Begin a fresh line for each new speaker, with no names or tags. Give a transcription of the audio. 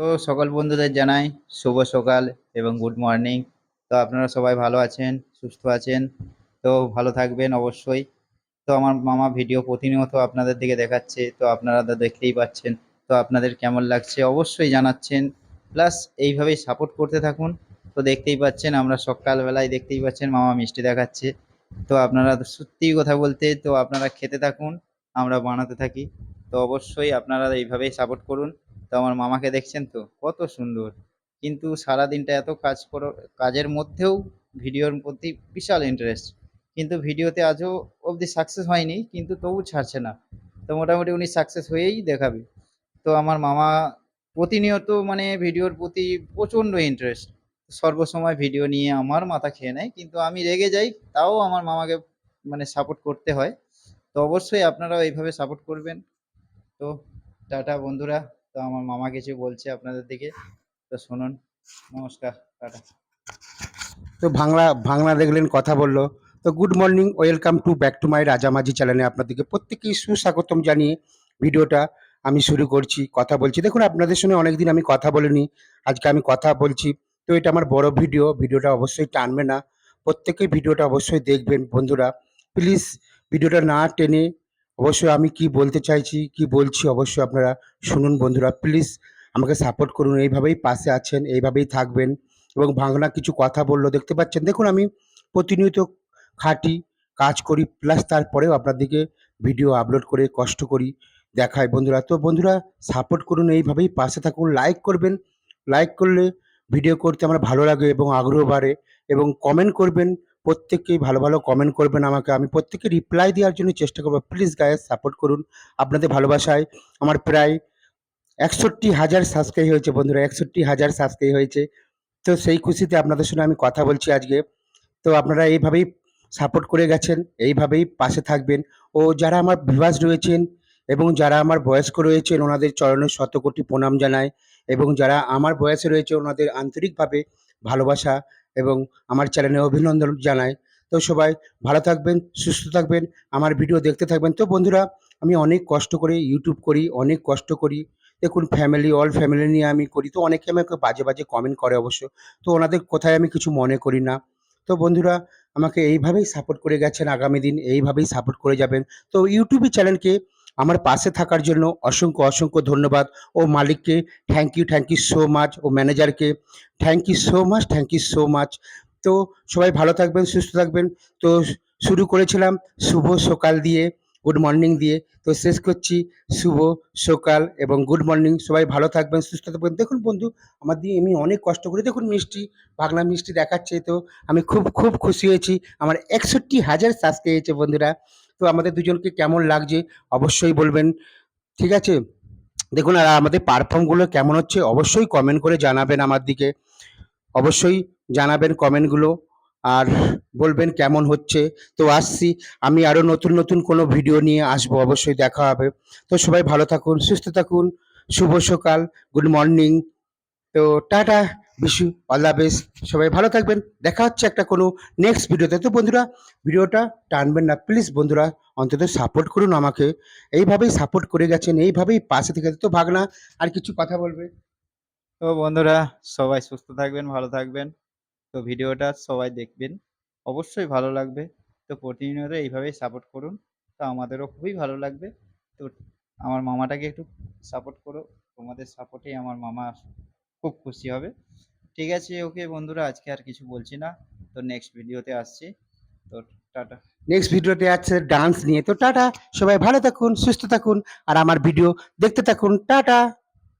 তো সকল বন্ধুদের জানাই শুভ সকাল এবং গুড মর্নিং তো আপনারা সবাই ভালো আছেন, সুস্থ আছেন? তো ভালো থাকবেন অবশ্যই। তো আমার মামা ভিডিও প্রতিনিয়ত আপনাদের দিকে দেখাচ্ছে, তো আপনারা তো দেখতেই পাচ্ছেন। তো আপনাদের কেমন লাগছে অবশ্যই জানাচ্ছেন। প্লাস এইভাবেই সাপোর্ট করতে থাকুন। তো দেখতেই পাচ্ছেন আমরা সকালবেলায় দেখতেই পাচ্ছেন মামা মিষ্টি দেখাচ্ছে। তো আপনারা সত্যিই কথা বলতে তো আপনারা খেতে থাকুন, আমরা বানাতে থাকি। তো অবশ্যই আপনারা এইভাবেই সাপোর্ট করুন। তো আমার মামাকে দেখছেন তো? কত সুন্দর। কিন্তু সারা দিনটা এত কাজ করো, কাজের মধ্যেও ভিডিওর প্রতি বিশাল ইন্টারেস্ট কিন্তু ভিডিওতে আজও অবধি সাকসেস হয়নি, কিন্তু তবু ছাড়ছে না। তো মোটামুটি উনি সাকসেস হয়েই দেখাবে। তো আমার মামা প্রতিনিয়ত মানে ভিডিওর প্রতি প্রচণ্ড ইন্টারেস্ট সর্বসময় ভিডিও নিয়ে আমার মাথা খেয়ে নেয়, কিন্তু আমি রেগে যাই, তাও আমার মামাকে মানে সাপোর্ট করতে হয়। তো অবশ্যই আপনারাও এইভাবে সাপোর্ট করবেন। তো টাটা বন্ধুরা। তো আমার মামা কিছু বলছে আপনাদের দিকে। তো শুনুন, নমস্কার, টাটা।
তো বাংলা বাংলা দেখলেন, কথা বলল। তো good morning welcome to back to my Rajamajhi চ্যানেলে আপনাদেরকে প্রত্যেকেই সুস্বাগতম জানিয়ে ভিডিওটা আমি শুরু করছি, কথা বলছি। দেখুন, আপনাদের সঙ্গে অনেকদিন আমি কথা বলিনি, আজকে আমি কথা বলছি। তো এটা আমার বড় ভিডিও, ভিডিওটা অবশ্যই টানবে না। প্রত্যেকেই ভিডিওটা অবশ্যই দেখবেন, বন্ধুরা। প্লিজ, ভিডিওটা না টেনে অবশ্যই আমি কি বলতে চাইছি, কি বলছি অবশ্যই আপনারা শুনুন বন্ধুরা প্লিজ আমাকে সাপোর্ট করুন, এইভাবেই পাশে আছেন, এইভাবেই থাকবেন এবং বাংলা কিছু কথা বলল, দেখতে পাচ্ছেন? দেখুন আমি প্রতিনিয়ত খাটি কাজ করি প্লাস তারপরেও আপনাদেরকে ভিডিও আপলোড করে কষ্ট করি, দেখাই বন্ধুরা। তো বন্ধুরা সাপোর্ট করুন, এইভাবেই পাশে থাকুন লাইক করবেন লাইক করলে ভিডিও করতে আমার ভালো লাগে এবং আগ্রহ বাড়ে এবং কমেন্ট করবেন প্রত্যেককেই ভালো ভালো কমেন্ট করবেন আমাকে। আমি প্রত্যেককে রিপ্লাই দেওয়ার জন্য চেষ্টা করব। প্লিজ গায়ে সাপোর্ট করুন। আপনাদের ভালোবাসায় আমার প্রায় একষট্টি হাজার সাবস্ক্রাইব হয়েছে বন্ধুরা, একষট্টি হাজার সাবস্ক্রাইব হয়েছে। তো সেই খুশিতে আপনাদের সঙ্গে আমি কথা বলছি আজকে। তো আপনারা এইভাবেই সাপোর্ট করে গেছেন, এইভাবেই পাশে থাকবেন। ও যারা আমার ভিভাস রয়েছেন এবং যারা আমার বয়স্ক রয়েছেন, ওনাদের চরণে শতকোটি প্রণাম জানায় এবং যারা আমার বয়সে রয়েছে, ওনাদের আন্তরিকভাবে ভালোবাসা এবং আমার চ্যানেলে অভিনন্দন জানায় তো সবাই ভালো থাকবেন, সুস্থ থাকবেন, আমার ভিডিও দেখতে থাকবেন। তো বন্ধুরা, আমি অনেক কষ্ট করে ইউটিউব করি, অনেক কষ্ট করি। দেখুন ফ্যামিলি অল ফ্যামিলি নিয়ে আমি করি। তো অনেকে আমাকে বাজে বাজে কমেন্ট করে অবশ্য। তো ওনাদের কোথায় আমি কিছু মনে করি না। তো বন্ধুরা, আমাকে এইভাবেই সাপোর্ট করে গেছেন আগামী দিন, এইভাবেই সাপোর্ট করে যাবেন। তো ইউটিউব চ্যানেলকে আমার পাশে থাকার জন্য অসংখ্য অসংখ্য ধন্যবাদ। ও মালিককে thank you thank you so much ও ম্যানেজারকে thank you so much thank you so much তো সবাই ভালো থাকবেন, সুস্থ থাকবেন। তো শুরু করেছিলাম শুভ সকাল দিয়ে গুড মর্নিং দিয়ে। তো শেষ করছি শুভ সকাল এবং গুড মর্নিং সবাই ভালো থাকবেন, সুস্থ থাকবেন। দেখুন বন্ধু, আমার দিয়ে আমি অনেক কষ্ট করে, দেখুন মিষ্টি বাংলা মিষ্টি দেখাচ্ছে। তো আমি খুব খুব খুশি হয়েছি। আমার একষট্টি হাজার সাবস্ক্রাইব হয়েছে বন্ধুরা। তো আমাদের দুজনকে কেমন লাগছে অবশ্যই বলবেন। ঠিক আছে? দেখুন, আর আমাদের পারফর্মগুলো কেমন হচ্ছে অবশ্যই কমেন্ট করে জানাবেন আমার দিকে। অবশ্যই জানাবেন কমেন্টগুলো আর বলবেন কেমন হচ্ছে। তো আসছি, আমি আরও নতুন নতুন কোনো ভিডিও নিয়ে আসব, অবশ্যই দেখা হবে। তো সবাই ভালো থাকুন, সুস্থ থাকুন, শুভ সকাল গুড মর্নিং তো ta ta wish you the best সবাই ভালো থাকবেন। দেখা হচ্ছে একটা কোনো নেক্সট ভিডিওতে তো বন্ধুরা ভিডিওটা টানবেন না। প্লিজ বন্ধুরা, অন্তত সাপোর্ট করুন আমাকে। এইভাবেই সাপোর্ট করে গেছেন, এইভাবেই পাশে থেকে তো ভাগনা আর কিছু কথা বলবে?
তো বন্ধুরা, সবাই সুস্থ থাকবেন, ভালো থাকবেন। তো ভিডিওটা সবাই দেখবেন। অবশ্যই ভালো লাগবে। তো প্রতিনিয়ত এইভাবেই সাপোর্ট করুন। তো আমাদেরও খুবই ভালো লাগবে। তো আমার মামাটাকে একটু সাপোর্ট করো। তোমাদের সাপোর্টেই আমার মামা খুব খুশি হবে। ঠিক আছে, ওকে বন্ধুরা, আজকে আর কিছু বলছি না। তো নেক্সট ভিডিওতে আসছি। তো টাটা।
নেক্সট ভিডিওতে আছে ডান্স নিয়ে। তো টাটা, সবাই ভালো থাকুন, সুস্থ থাকুন, আর আমার ভিডিও দেখতে থাকুন। টাটা!